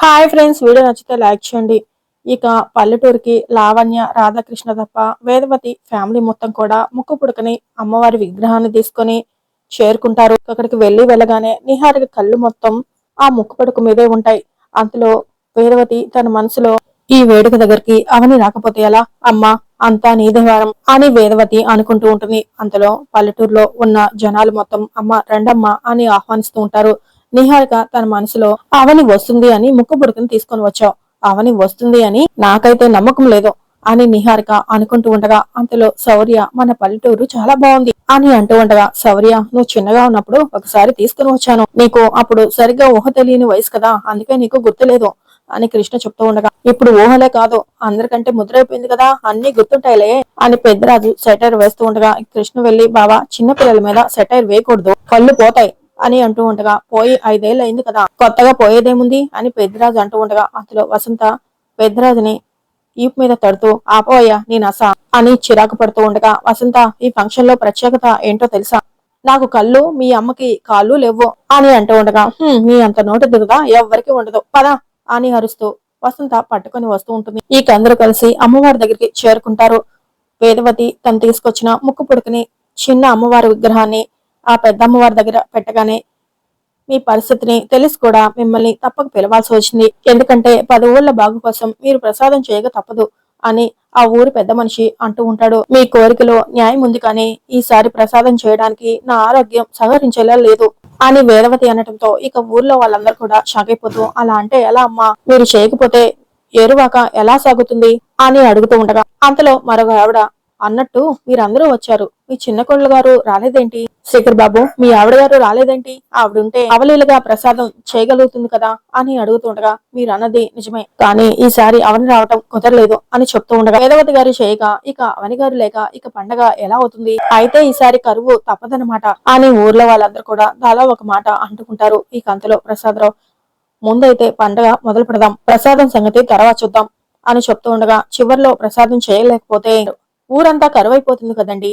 Hi friends video నచ్చితే like చేయండి. ఇక పల్లెటూరుకి లావణ్య రాధాకృష్ణ తప్ప వేదవతి ఫ్యామిలీ మొత్తం కూడా ముక్కు పుడకని అమ్మవారి విగ్రహాన్ని తీసుకొని చేరుకుంటారు. అక్కడికి వెళ్ళి వెళ్ళగానే నిహారిక కళ్ళు మొత్తం ఆ ముక్కు పుడక మీదే ఉంటాయి. అంతలో వేదవతి తన మనసులో ఈ వేడుక దగ్గరికి అవని రాకపోతే ఎలా? అమ్మా అంతా నీదేవారం అని వేదవతి అనుకుంటూ ఉంటుంది. అంతలో పల్లెటూరులో ఉన్న జనాలు మొత్తం అమ్మ రెండమ్మ అని ఆహ్వానిస్తూ ఉంటారు. నిహారిక తన మనసులో అవని వస్తుంది అని ముక్కు పుడకని తీసుకొని వచ్చావు. అవని వస్తుంది అని నాకైతే నమ్మకం లేదు అని నిహారిక అనుకుంటూ ఉండగా అంతలో శౌర్య మన పల్లెటూరు చాలా బాగుంది అని అంటూ ఉండగా శౌర్య నువ్వు చిన్నగా ఉన్నప్పుడు ఒకసారి తీసుకుని వచ్చాను. నీకు అప్పుడు సరిగ్గా ఊహ తెలియని వయసు కదా అందుకే నీకు గుర్తులేదు అని కృష్ణ చెప్తూ ఉండగా ఇప్పుడు ఊహలే కాదు అందరికంటే ముద్రైపోయింది కదా అన్ని గుర్తుంటాయిలే అని పెద్దరాజు సెటైర్ వేస్తూ ఉండగా కృష్ణ వెళ్ళి బావా చిన్న పిల్లల మీద సెటైర్ వేయకూడదు కళ్ళు పోతాయి అని అంటూ ఉండగా పోయి ఐదేళ్ళు అయింది కదా కొత్తగా పోయేదేముంది? అని పెద్దరాజు అంటూ ఉండగా అతలో వసంత పెద్దరాజుని ఈపు మీద తడుతూ ఆపోయ్యా నీ నస అని చిరాకు పడుతూ ఉండగా వసంత ఈ ఫంక్షన్లో ప్రత్యేకత ఏంటో తెలుసా? నాకు కళ్ళు మీ అమ్మకి కాళ్ళు లేవు అని అంటూ ఉండగా నీ అంత నోటు దిగుదా ఎవ్వరికి ఉండదు పదా అని అరుస్తూ వసంత పట్టుకొని వస్తూ ఉంటుంది. ఈ అందరూ కలిసి అమ్మవారి దగ్గరికి చేరుకుంటారు. వేదవతి తను తీసుకొచ్చిన ముక్కు పుడుకుని చిన్న అమ్మవారి విగ్రహాన్ని ఆ పెద్ద అమ్మవారి దగ్గర పెట్టగానే మీ పరిస్థితిని తెలిసి కూడా మిమ్మల్ని తప్పక పిలవాల్సి వచ్చింది. ఎందుకంటే పది ఊళ్ళ బాగు కోసం మీరు ప్రసాదం చేయక తప్పదు అని ఆ ఊరి పెద్ద మనిషి అంటూ ఉంటాడు. మీ కోరికలో న్యాయం ఉంది కానీ ఈసారి ప్రసాదం చేయడానికి నా ఆరోగ్యం సహకరించేలా లేదు అని వేదవతి అనటంతో ఇక ఊర్లో వాళ్ళందరూ కూడా షాక్ అయిపోతూ అలా అంటే ఎలా అమ్మా? మీరు చేయకపోతే ఏరువాక ఎలా సాగుతుంది? అని అడుగుతూ ఉండగా అంతలో మరొక ఆవిడ అన్నట్టు మీరందరూ వచ్చారు. మీ చిన్న కోళ్ళ గారు రాలేదేంటి? శేఖర్ బాబు మీ ఆవిడ గారు రాలేదేంటి ఆవిడుంటే అవలీలగా ప్రసాదం చేయగలుగుతుంది కదా అని అడుగుతుండగా మీరు అన్నది నిజమే. కానీ ఈసారి అవని రావటం కుదరలేదు అని చెప్తూ ఉండగా వేదవతి గారు చేయగా ఇక అవని గారు లేక ఇక పండగ ఎలా అవుతుంది? అయితే ఈసారి కరువు తప్పదనమాట అని ఊర్లో వాళ్ళందరూ కూడా దాలా ఒక మాట అంటుకుంటారు. ఈ కంతలో ప్రసాదరావు ముందైతే పండగ మొదలు పెడదాం ప్రసాదం సంగతి తర్వాత చూద్దాం అని చెప్తూ ఉండగా చివర్లో ప్రసాదం చేయలేకపోతే ఊరంతా కరువైపోతుంది కదండి?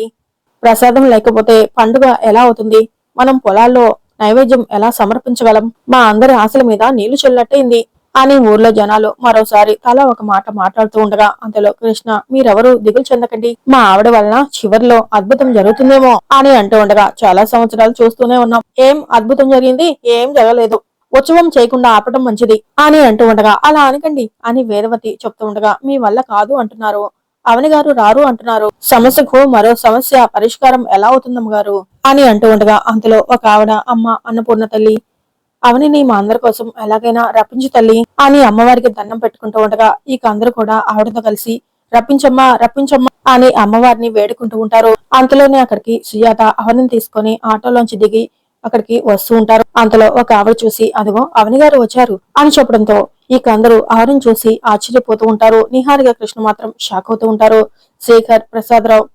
ప్రసాదం లేకపోతే పండుగ ఎలా అవుతుంది? మనం పొలాల్లో నైవేద్యం ఎలా సమర్పించగలం? మా అందరి ఆశల మీద నీళ్ళు చెల్లట్టయింది అని ఊర్లో జనాలు మరోసారి తల ఒక మాట మాట్లాడుతూ ఉండగా అంతలో కృష్ణ మీరెవరు దిగులు చెందకండి. మా ఆవిడ వలన చివరిలో అద్భుతం జరుగుతుందేమో అని అంటూ ఉండగా చాలా సంవత్సరాలు చూస్తూనే ఉన్నాం. ఏం అద్భుతం జరిగింది? ఏం జరగలేదు. ఉత్సవం చేయకుండా ఆపడం మంచిది అని అంటూ ఉండగా అలా అనకండి అని వేదవతి చెప్తూ ఉండగా మీ వల్ల కాదు అంటున్నారు. అవని గారు రారు అంటున్నారు. సమస్యకు మరో సమస్య పరిష్కారం ఎలా అవుతుందమ్మ గారు? అని అంటూ ఉండగా అంతలో ఒక ఆవిడ అమ్మ అన్నపూర్ణ తల్లి అవనిని మా అందరి కోసం ఎలాగైనా రప్పించు తల్లి అని అమ్మవారికి దండం పెట్టుకుంటూ ఉండగా ఇక అందరూ కూడా ఆవిడతో కలిసి రప్పించమ్మా రప్పించమ్మా అని అమ్మవారిని వేడుకుంటూ ఉంటారు. అంతలోనే అక్కడికి సుజాత అవనిని తీసుకొని ఆటోలోంచి దిగి అక్కడికి వస్తూ ఉంటారు. అంతలో ఒక ఆవిడ చూసి అదిగో అవని గారు వచ్చారు అని చెప్పడంతో ఇక అందరూ ఆవిడని చూసి ఆశ్చర్యపోతూ ఉంటారు. నిహారిగా కృష్ణ మాత్రం షాక్ అవుతూ ఉంటారు. శేఖర్ ప్రసాదరావు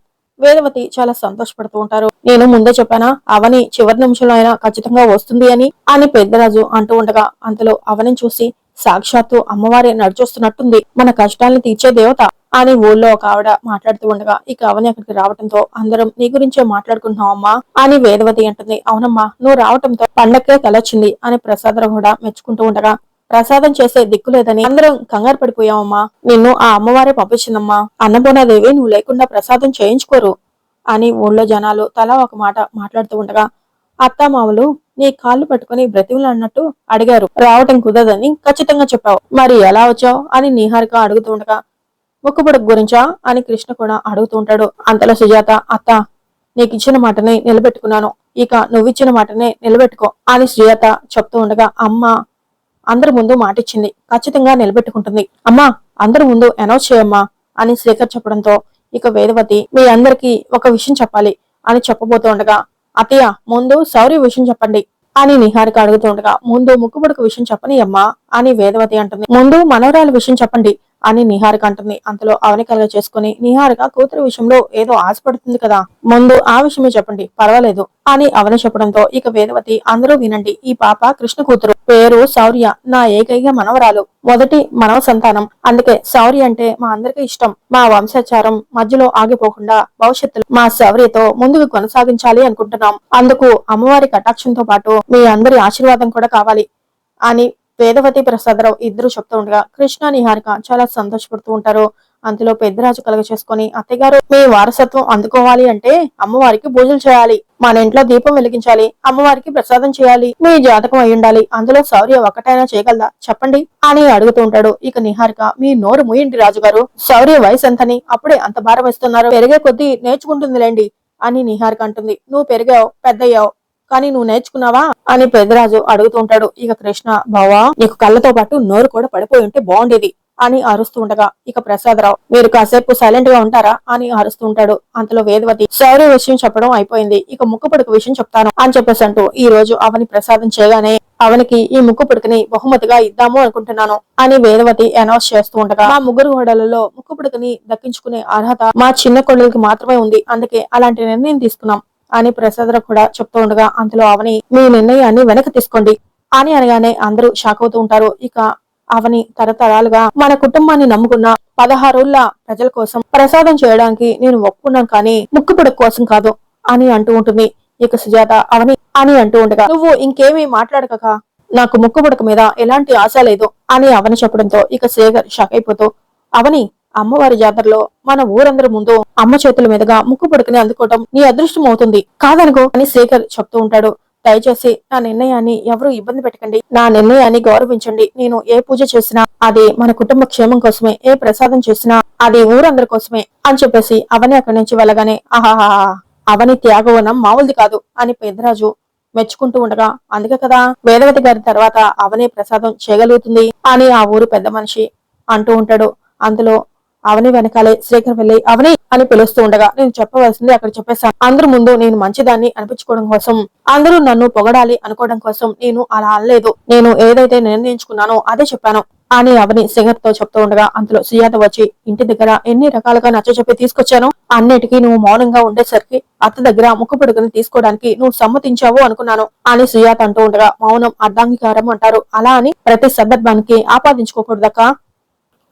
వేదవతి చాలా సంతోషపడుతూ ఉంటారు. నేను ముందే చెప్పానా అవని చివరి నిమిషంలో అయినా ఖచ్చితంగా వస్తుంది అని అని పెద్దరాజు అంటూ ఉండగా అంతలో అవని చూసి సాక్షాత్తు అమ్మవారే నడిచొస్తున్నట్టుంది. మన కష్టాలను తీర్చే దేవత అని ఊళ్ళో ఒక ఆవిడ మాట్లాడుతూ ఉండగా ఇక అవని అక్కడికి రావడంతో అందరం నీ గురించే మాట్లాడుకుంటున్నాం అమ్మా అని వేదవతి అంటుంది. అవునమ్మా నువ్వు రావటంతో పండక్కే తలొచ్చింది అని ప్రసాదరావు కూడా మెచ్చుకుంటూ ఉండగా ప్రసాదం చేసే దిక్కు లేదని అందరం కంగారు పడిపోయామమ్మా నిన్ను ఆ అమ్మవారే పంపించిందమ్మా. అన్నపూర్ణాదేవి నువ్వు లేకుండా ప్రసాదం చేయించుకోరు అని ఊళ్ళో జనాలు తలా ఒక మాట మాట్లాడుతూ ఉండగా అత్తామామలు నీ కాళ్ళు పట్టుకుని బ్రతిమలాడినట్టు అడిగారు. రావటం కుదరదని ఖచ్చితంగా చెప్పావు. మరి ఎలా వచ్చావు? అని నిహారిక అడుగుతూ ఉండగా గురించా? అని కృష్ణ కూడా అడుగుతూ ఉంటాడు. అంతలో సుజాత అత్త నీకు ఇచ్చిన మాటనే నిలబెట్టుకున్నాను. ఇక నువ్విచ్చిన మాటనే నిలబెట్టుకో అని సుజాత చెప్తూ ఉండగా అమ్మ అందరి ముందు మాట ఇచ్చింది ఖచ్చితంగా నిలబెట్టుకుంటుంది. అమ్మా అందరి ముందు అనౌన్స్ చేయమ్మా అని శేఖర్ చెప్పడంతో ఇక వేదవతి మీ అందరికీ ఒక విషయం చెప్పాలి అని చెప్పబోతుండగా అత్తయ్య ముందు సౌరి విషయం చెప్పండి అని నిహారిక అడుగుతుండగా ముందు ముక్కుపుడుకు విషయం చెప్పని అమ్మా అని వేదవతి అంటుంది. ముందు మనవరాలి విషయం చెప్పండి అని నిహారిక అంటుంది. అంతలో అవని కలగ చేసుకుని నిహారిక కూతురు విషయంలో ఏదో ఆశపడుతుంది కదా? ముందు ఆ విషయమే చెప్పండి. పర్వాలేదు. అని అవని చెప్పడంతో ఇక వేదవతి అందరూ వినండి. ఈ పాప కృష్ణ కూతురు. పేరు శౌర్య. నా ఏకైక మనవరాలు. మొదటి మనవ సంతానం. అందుకే శౌర్య అంటే మా అందరికీ ఇష్టం. మా వంశాచారం మధ్యలో ఆగిపోకుండా భవిష్యత్తులో మా శౌర్యతో ముందుకు కొనసాగించాలి అనుకుంటున్నాం. అందుకు అమ్మవారి కటాక్షంతో పాటు మీ అందరి ఆశీర్వాదం కూడా కావాలి. అని వేదవతి ప్రసాదరావు ఇద్దరు చెప్తూ ఉండగా కృష్ణ నిహారిక చాలా సంతోషపడుతూ ఉంటారు. అందులో పెద్దరాజు కలగ చేసుకుని అత్తగారు మీ వారసత్వం అందుకోవాలి అంటే అమ్మవారికి పూజలు చేయాలి. మన ఇంట్లో దీపం వెలిగించాలి. అమ్మవారికి ప్రసాదం చేయాలి. మీ జాతకం అయి ఉండాలి. అందులో శౌర్య ఒకటైనా చేయగలదా? చెప్పండి అని అడుగుతూ ఉంటాడు. ఇక నిహారిక మీ నోరు ముయ్యండి రాజుగారు. శౌర్య వయసు ఎంతని? అప్పుడే అంత భారం వేస్తున్నారు. పెరిగే కొద్దీ నేర్చుకుంటుందిలేండి అని నిహారిక అంటుంది. నువ్వు పెరిగావు పెద్దయ్యావు. కానీ నువ్వు నేర్చుకున్నావా? అని పెదరాజు అడుగుతూ ఉంటాడు. ఇక కృష్ణ బావా నీకు కళ్ళతో పాటు నోరు కూడా పడిపోయి ఉంటే బాగుండేది అని అరుస్తూ ఉండగా ఇక ప్రసాదరావు మీరు కాసేపు సైలెంట్గా ఉంటారా? అని అరుస్తూ ఉంటాడు. అంతలో వేదవతి శౌర్య విషయం చెప్పడం అయిపోయింది. ఇక ముక్కు పుడక విషయం చెప్తాను అని చెప్పేసి అంటూ ఈ రోజు అవని ప్రసాదం చేయగానే అవనికి ఈ ముక్కు పుడకని బహుమతిగా ఇద్దాము అనుకుంటున్నాను అని వేదవతి అనౌన్స్ చేస్తూ ఉండగా మా ముగ్గురు గోడలలో ముక్కు పుడకని దక్కించుకునే అర్హత మా చిన్న కొడులకి మాత్రమే ఉంది. అందుకే అలాంటి నిర్ణయం తీసుకున్నాం. అని ప్రసాదరావు కూడా చెప్తూ ఉండగా అందులో అవని మీ నిర్ణయాన్ని వెనక్కి తీసుకోండి అని అనగానే అందరూ షాక్ అవుతూ ఉంటారు. ఇక అవని తరతరాలుగా మన కుటుంబాన్ని నమ్ముకున్న పదహారుళ్ళ ప్రజల కోసం ప్రసాదం చేయడానికి నేను ఒప్పుకున్నాను కానీ ముక్కుపుడక కోసం కాదు అని అంటూ ఉంటుంది. ఇక సుజాత అవని అని అంటూ ఉండగా నువ్వు ఇంకేమీ మాట్లాడక నాకు ముక్కుపుడక మీద ఎలాంటి ఆశ లేదు అని అవని చెప్పడంతో ఇక శేఖర్ షాక్ అయిపోతూ అవని అమ్మవారి జాతరలో మన ఊరందరి ముందు అమ్మ చేతుల మీదుగా ముక్కు పుడకని అందుకోవటం నీ అదృష్టం అవుతుంది. కాదనుకో అని శేఖర్ చెప్తూ ఉంటాడు. దయచేసి నా నిర్ణయాన్ని ఎవరు ఇబ్బంది పెట్టకండి. నా నిర్ణయాన్ని గౌరవించండి. నేను ఏ పూజ చేసినా అది మన కుటుంబ క్షేమం కోసమే ఏ ప్రసాదం చేసినా అది ఊరందరి కోసమే అని చెప్పేసి అవని అక్కడి నుంచి వెళ్ళగానే ఆహాహా అవని త్యాగవనం మామూలుది కాదు అని పెద్దరాజు మెచ్చుకుంటూ ఉండగా అందుకే కదా వేదవతి గారి తర్వాత అవనే ప్రసాదం చేయగలుగుతుంది అని ఆ ఊరు పెద్ద మనిషి అంటూ ఉంటాడు. అందులో అవని వెనకాలే శ్రీకర్ వెళ్ళి అవని అని పిలుస్తూ ఉండగా నేను చెప్పవలసింది అక్కడ చెప్పేశాను. అందరి ముందు నేను మంచిదాన్ని అనిపించుకోవడం కోసం అందరూ నన్ను పొగడాలి అనుకోవడం కోసం నేను అలా అనలేదు. నేను ఏదైతే నిర్ణయించుకున్నానో అదే చెప్పాను. అని అవని సింగర్తో చెప్తూ ఉండగా అందులో సుజాత వచ్చి ఇంటి దగ్గర ఎన్ని రకాలుగా నచ్చ చెప్పి తీసుకొచ్చాను అన్నిటికీ నువ్వు మౌనంగా ఉండేసరికి అత్త దగ్గర ముక్కు పొడుగుని తీసుకోవడానికి నువ్వు సమ్మతించావు అనుకున్నాను. అని సుజాత అంటూ ఉండగా మౌనం అర్ధాంగీకారం అంటారు. అలా అని ప్రతి సందర్భానికి ఆపాదించుకోకూడదక్క.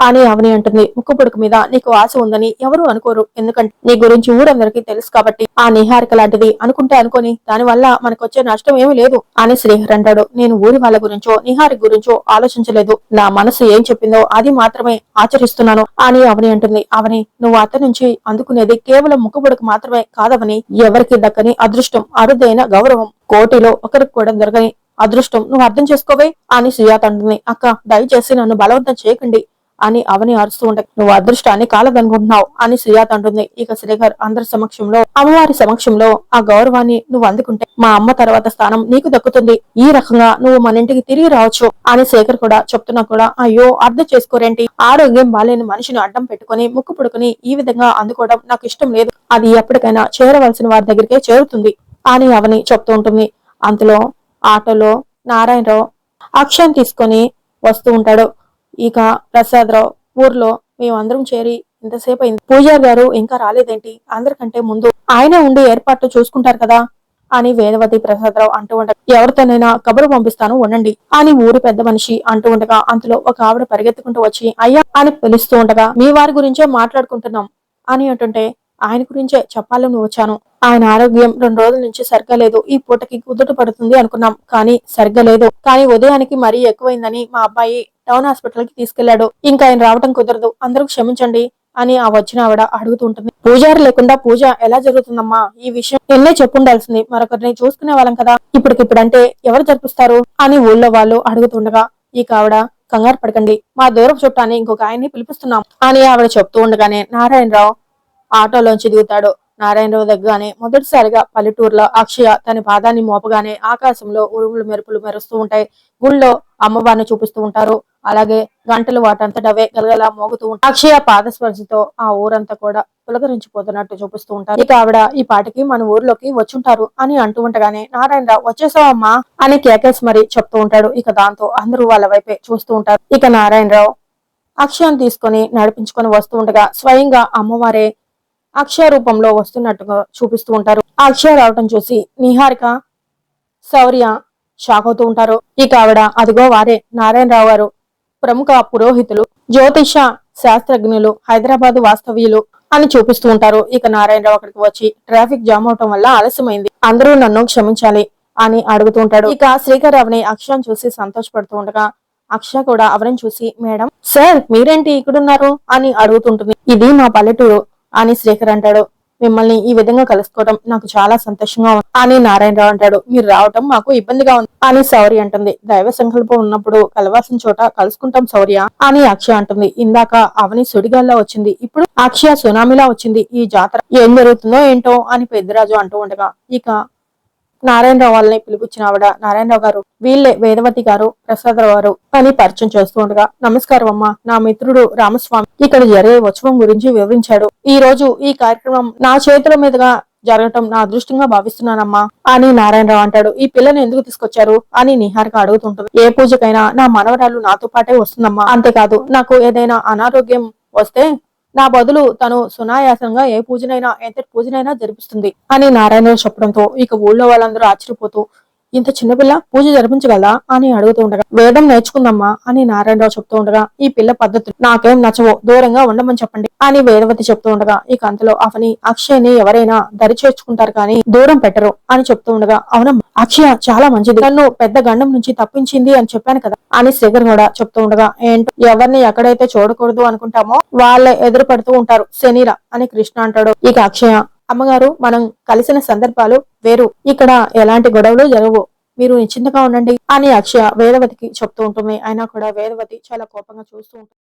అని అవని అంటుంది. ముక్కుపుడుకు మీద నీకు ఆశ ఉందని ఎవరు అనుకోరు. ఎందుకంటే నీ గురించి ఊరందరికీ తెలుసు కాబట్టి ఆ నిహారిక లాంటిది అనుకుంటే అనుకోని దాని వల్ల మనకొచ్చే నష్టం ఏమీ లేదు. అని శ్రీహర్ అంటాడు. నేను ఊరి వాళ్ళ గురించో నిహారిక గురించో ఆలోచించలేదు. నా మనసు ఏం చెప్పిందో అది మాత్రమే ఆచరిస్తున్నాను. అని అవని అంటుంది. అవని నువ్వు అత్త నుంచి అందుకునేది కేవలం ముక్కుపుడుకు మాత్రమే కాదవని ఎవరికి దక్కని అదృష్టం అరుదైన గౌరవం కోటిలో ఒకరికి కూడా దొరకని అదృష్టం నువ్వు అర్థం చేసుకోవే? అని సుజాత అంటుంది. అక్క దయచేసి నన్ను బలవంతం చేయకండి. అని అవని అరుస్తూ ఉంటే నువ్వు అదృష్టాన్ని కాలదనుకుంటున్నావు అని సుజాత అంటుంది. ఇక శ్రీధర్ అందరి సమక్షంలో అమ్మవారి సమక్షంలో ఆ గౌరవాన్ని నువ్వు అందుకుంటే మా అమ్మ తర్వాత స్థానం నీకు దక్కుతుంది. ఈ రకంగా నువ్వు మన ఇంటికి తిరిగి రావచ్చు అని శేఖర్ కూడా చెప్తున్నా కూడా అయ్యో అర్థం చేసుకోరేంటి? ఆరోగ్యం బాలేని మనిషిని అడ్డం పెట్టుకుని ముక్కు పుడుకుని ఈ విధంగా అందుకోవడం నాకు ఇష్టం లేదు. అది ఎప్పటికైనా చేరవలసిన వారి దగ్గరికే చేరుతుంది అని అవని చెప్తూ ఉంటుంది. అంతలో ఆటోలో నారాయణరావు అక్షయం తీసుకొని వస్తూ ఉంటాడు. ఇక ప్రసాదరావు ఊర్లో మేమందరం చేరి ఇంతసేపు అయింది. పూజారి గారు ఇంకా రాలేదేంటి? అందరికంటే ముందు ఆయన ఉండి ఏర్పాట్లు చూసుకుంటారు కదా అని వేదవతి ప్రసాదరావు అంటూ ఉండగా ఎవరితోనైనా కబురు పంపిస్తాను ఉండండి అని ఊరి పెద్ద మనిషి అంటూ ఉండగా అంతలో ఒక ఆవిడ పరిగెత్తుకుంటూ వచ్చి అయ్యా అని పిలుస్తూ ఉండగా మీ వారి గురించే మాట్లాడుకుంటున్నాం అని అంటుంటే ఆయన గురించే చెప్పాలని వచ్చాను. ఆయన ఆరోగ్యం రెండు రోజుల నుంచి సరిగ్గా లేదు. ఈ పూటకి కుదుట పడుతుంది అనుకున్నాం. కానీ సరిగ్గా లేదు. కానీ ఉదయానికి మరీ ఎక్కువైందని మా అబ్బాయి టౌన్ హాస్పిటల్కి తీసుకెళ్ళాడు ఇంకా ఆయన రావటం కుదరదు. అందరూ క్షమించండి అని ఆ వచ్చిన ఆవిడ అడుగుతుంటుంది పూజారి లేకుండా పూజ ఎలా జరుగుతుందమ్మా? ఈ విషయం ఎన్నే చెప్పుండాల్సింది. మరొకరిని చూసుకునే వాళ్ళం కదా. ఇప్పటికిప్పుడంటే ఎవరు జరిపిస్తారు? అని ఊళ్ళో వాళ్ళు అడుగుతుండగా ఈ ఆవిడ కంగారు పడకండి. మా దూరపు చుట్టాన్ని ఇంకొక ఆయన్ని పిలిపిస్తున్నాం అని ఆవిడ చెప్తూ ఉండగానే నారాయణరావు ఆటోలోంచి దిగుతాడు. నారాయణరావు దగ్గరగానే మొదటిసారిగా పల్లెటూరులో అక్షయ తన పాదాన్ని మోపగానే ఆకాశంలో ఉరుములు మెరుపులు మెరుస్తూ ఉంటాయి. గుళ్ళో అమ్మవారిని చూపిస్తూ ఉంటారు. అలాగే గంటలు వాటంతటవే గలగలా మోగుతూ ఉంటాయి. అక్షయ పాదస్పర్శతో ఆ ఊరంతా కూడా పులకరించిపోతున్నట్టు చూపిస్తూ ఉంటారు. ఇక ఆవిడ ఈ పాటకి మన ఊర్లోకి వచ్చుంటారు అని అంటూ ఉండగానే నారాయణరావు వచ్చేసావమ్మా అని కేకేసి మరి చెప్తూ ఉంటాడు. ఇక దాంతో అందరూ వాళ్ళ వైపే చూస్తూ ఉంటారు. ఇక నారాయణరావు అక్షయాన్ని తీసుకొని నడిపించుకొని వస్తూ ఉండగా స్వయంగా అమ్మవారే అక్షయ రూపంలో వస్తున్నట్టుగా చూపిస్తూ ఉంటారు. ఆ అక్షయ రావటం చూసి నిహారిక శౌర్య షాక్ అవుతూ ఉంటారు. ఇక ఆవిడ అదిగో వారే నారాయణరావు గారు ప్రముఖ పురోహితులు జ్యోతిష శాస్త్రజ్ఞులు హైదరాబాద్ వాస్తవ్యులు అని చూపిస్తూ ఉంటారు. ఇక నారాయణరావు అక్కడికి వచ్చి ట్రాఫిక్ జామ్ అవటం వల్ల ఆలస్యమైంది. అందరూ నన్ను క్షమించాలి అని అడుగుతూ ఉంటాడు. ఇక శ్రీకర్ అవని అక్షయాన్ని చూసి సంతోషపడుతూ ఉండగా అక్షయ కూడా అవరం చూసి మేడం సార్ మీరేంటి ఇక్కడున్నారు? అని అడుగుతుంటుంది ఇది మా పల్లెటూరు. అని శ్రీకర్ అంటాడు. మిమ్మల్ని ఈ విధంగా కలుసుకోవడం నాకు చాలా సంతోషంగా ఉంది. అని నారాయణరావు అంటాడు. మీరు రావటం మాకు ఇబ్బందిగా ఉంది అని సౌరి అంటుంది. దైవ సంకల్పం ఉన్నప్పుడు కలవాల్సిన చోట కలుసుకుంటాం సౌర్య అని అక్షయ అంటుంది. ఇందాక అవని సుడిగాల్లో వచ్చింది. ఇప్పుడు అక్షయ సునామీలా వచ్చింది. ఈ జాతర ఏం జరుగుతుందో ఏంటో అని పెద్దరాజు అంటూ ఉండగా ఇక నారాయణరావు వాళ్ళని పిలిపించిన ఆవిడ నారాయణరావు గారు వీళ్ళే వేదవతి గారు ప్రసాదరావు గారు అని పరిచయం చేస్తూ ఉండగా నమస్కారం అమ్మా నా మిత్రుడు రామస్వామి ఇక్కడ జరిగే ఉత్సవం గురించి వివరించాడు. ఈ రోజు ఈ కార్యక్రమం నా చేతుల మీదుగా జరగటం నా అదృష్టంగా భావిస్తున్నానమ్మా అని నారాయణరావు అంటాడు. ఈ పిల్లని ఎందుకు తీసుకొచ్చారు అని నిహారిక అడుగుతుంటుంది. ఏ పూజకైనా నా మనవరాలు నాతో పాటే వస్తుందమ్మా. అంతేకాదు నాకు ఏదైనా అనారోగ్యం వస్తే నా బదులు తను సునాయాసంగా ఏ పూజనైనా ఎంతటి పూజనైనా జరిపిస్తుంది అని నారాయణరావు చెప్పడంతో ఇక ఊళ్ళో వాళ్ళందరూ ఆశ్చర్యపోతూ ఇంత చిన్నపిల్ల పూజ జరిపించగలదా అని అడుగుతూ ఉండగా వేదం నేర్చుకుందమ్మా అని నారాయణరావు చెప్తూ ఉండగా ఈ పిల్ల పద్ధతులు నాకేం నచ్చవో దూరంగా ఉండమని చెప్పండి అని వేదవతి చెప్తూ ఉండగా ఇక అంతలో అవని అక్షయ్ని ఎవరైనా దరి చేర్చుకుంటారు కానీ దూరం పెట్టరు అని చెప్తూ ఉండగా అవునమ్మా అక్షయ చాలా మంచిది. నన్ను పెద్ద గండం నుంచి తప్పించింది అని చెప్పాను కదా అని శ్రీకర్ కూడా చెప్తూ ఉండగా ఏంటో ఎవరిని ఎక్కడైతే చూడకూడదు అనుకుంటామో వాళ్ళే ఎదురు పడుతూ ఉంటారు శనిరా అని కృష్ణ అంటాడు. ఇక అక్షయ అమ్మగారు మనం కలిసిన సందర్భాలు వేరు ఇక్కడ ఎలాంటి గొడవలు జరగవు. మీరు నిశ్చింతగా ఉండండి అని అక్షయ వేదవతికి చెప్తూ ఉంటుంది. అయినా కూడా వేదవతి చాలా కోపంగా చూస్తూ ఉంటుంది.